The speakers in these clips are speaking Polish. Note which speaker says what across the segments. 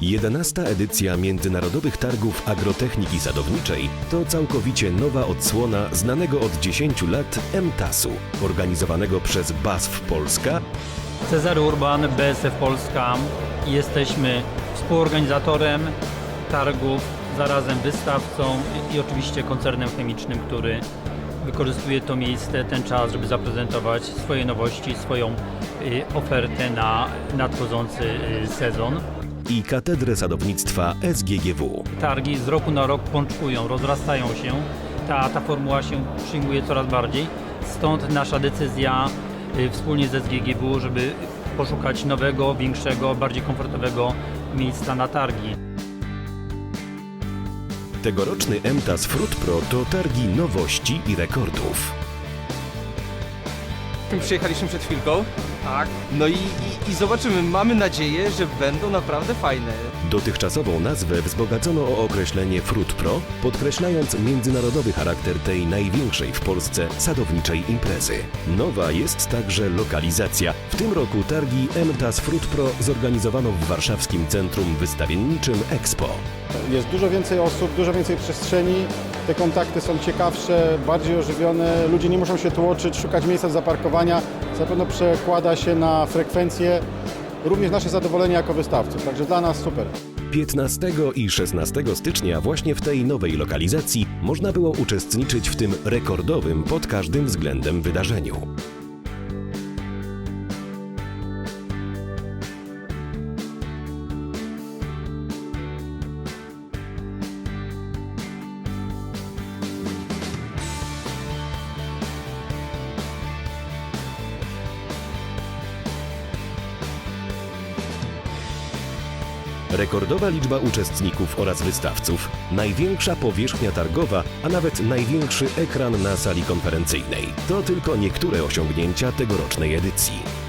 Speaker 1: Jedenasta edycja Międzynarodowych Targów Agrotechniki Sadowniczej to całkowicie nowa odsłona znanego od 10 lat MTAS-u, organizowanego przez BASF Polska
Speaker 2: Cezary Urban, BSF Polska. Jesteśmy współorganizatorem targów, zarazem wystawcą i oczywiście koncernem chemicznym, który wykorzystuje to miejsce, ten czas, żeby zaprezentować swoje nowości, swoją y, ofertę na nadchodzący y, sezon.
Speaker 1: i Katedrę Sadownictwa SGGW.
Speaker 2: Targi z roku na rok pączkują, rozrastają się. Ta, ta formuła się przyjmuje coraz bardziej. Stąd nasza decyzja y, wspólnie ze SGGW, żeby poszukać nowego, większego, bardziej komfortowego miejsca na targi.
Speaker 1: Tegoroczny MTAS Fruit Pro to targi nowości i rekordów.
Speaker 3: Przyjechaliśmy przed chwilką. Tak. No i, i, i zobaczymy. Mamy nadzieję, że będą naprawdę fajne.
Speaker 1: Dotychczasową nazwę wzbogacono o określenie Fruit Pro, podkreślając międzynarodowy charakter tej największej w Polsce sadowniczej imprezy. Nowa jest także lokalizacja. W tym roku targi MTAS Fruit Pro zorganizowano w warszawskim centrum wystawienniczym Expo.
Speaker 4: Jest dużo więcej osób, dużo więcej przestrzeni, te kontakty są ciekawsze, bardziej ożywione, ludzie nie muszą się tłoczyć, szukać miejsca zaparkowania, pewno przekłada się na frekwencję, również nasze zadowolenie jako wystawców, także dla nas super.
Speaker 1: 15 i 16 stycznia właśnie w tej nowej lokalizacji można było uczestniczyć w tym rekordowym pod każdym względem wydarzeniu. Rekordowa liczba uczestników oraz wystawców, największa powierzchnia targowa, a nawet największy ekran na sali konferencyjnej. To tylko niektóre osiągnięcia tegorocznej edycji.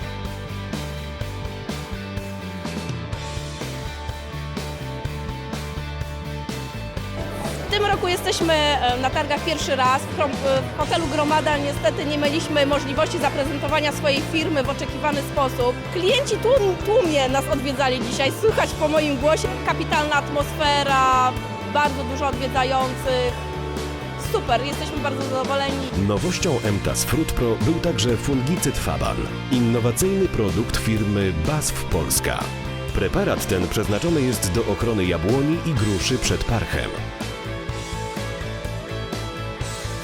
Speaker 5: Tym roku jesteśmy e, na targach pierwszy raz. W chrom- w hotelu Gromada niestety nie mieliśmy możliwości zaprezentowania swojej firmy w oczekiwany sposób. Klienci tłum, tłumnie nas odwiedzali dzisiaj, słychać po moim głosie. Kapitalna atmosfera, bardzo dużo odwiedzających. Super, jesteśmy bardzo zadowoleni.
Speaker 1: Nowością MTAS Fruit Pro był także fungicyd Faban, innowacyjny produkt firmy BASF Polska. Preparat ten przeznaczony jest do ochrony jabłoni i gruszy przed parchem.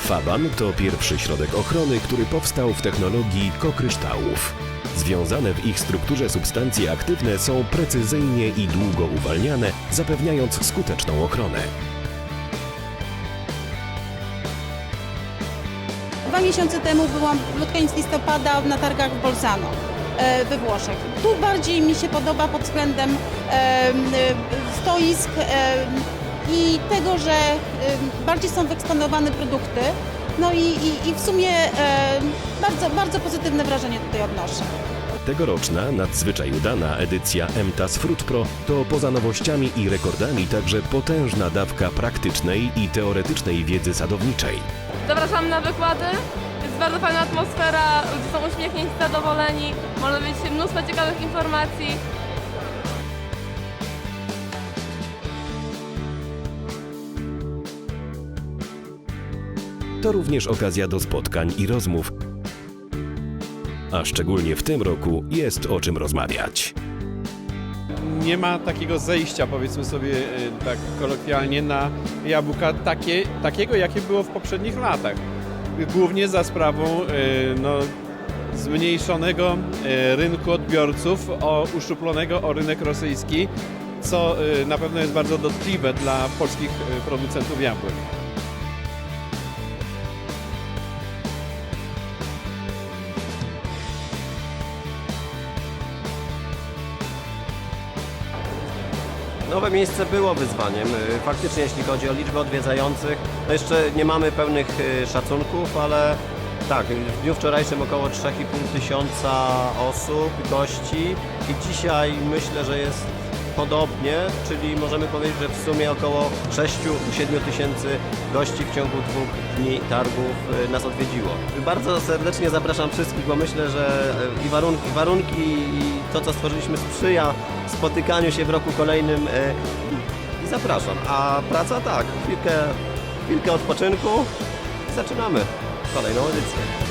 Speaker 1: Faban to pierwszy środek ochrony, który powstał w technologii kokryształów. Związane w ich strukturze substancje aktywne są precyzyjnie i długo uwalniane, zapewniając skuteczną ochronę.
Speaker 6: Dwa miesiące temu byłam pod koniec listopada na targach w Bolzano e, we Włoszech. Tu bardziej mi się podoba pod względem em, e, stoisk i tego, że bardziej są wyeksponowane produkty. No i, i, i w sumie bardzo, bardzo pozytywne wrażenie tutaj odnoszę.
Speaker 1: Tegoroczna, nadzwyczaj udana edycja MTAS Fruit Pro to poza nowościami i rekordami także potężna dawka praktycznej i teoretycznej wiedzy sadowniczej.
Speaker 7: Zapraszamy na wykłady. Jest bardzo fajna atmosfera, ludzie są uśmiechnięci, zadowoleni. Można dowiedzieć się mnóstwo ciekawych informacji.
Speaker 1: To również okazja do spotkań i rozmów. A szczególnie w tym roku jest o czym rozmawiać.
Speaker 8: nie ma takiego zejścia, powiedzmy sobie e, tak kolokwialnie, na jabłka takie, takiego, jakie było w poprzednich latach. Głównie za sprawą e, no, zmniejszonego e, rynku odbiorców, o, uszczuplonego o rynek rosyjski, co na pewno jest bardzo dotkliwe dla polskich producentów jabłek.
Speaker 9: Nowe miejsce było wyzwaniem. Y, Faktycznie, jeśli chodzi o liczbę odwiedzających, no jeszcze nie mamy pełnych y, szacunków, ale tak, w dniu wczorajszym około 3,5 tysiąca osób, gości i dzisiaj myślę, że jest podobnie, czyli możemy powiedzieć, że w sumie około 6-7 tysięcy gości w ciągu dwóch dni targów e, nas odwiedziło. Bardzo serdecznie zapraszam wszystkich, bo myślę, że e, i warunki, warunki i to, co stworzyliśmy sprzyja spotykaniu się w roku kolejnym e, i zapraszam. A praca tak, chwilkę, chwilkę odpoczynku i zaczynamy kolejną edycję.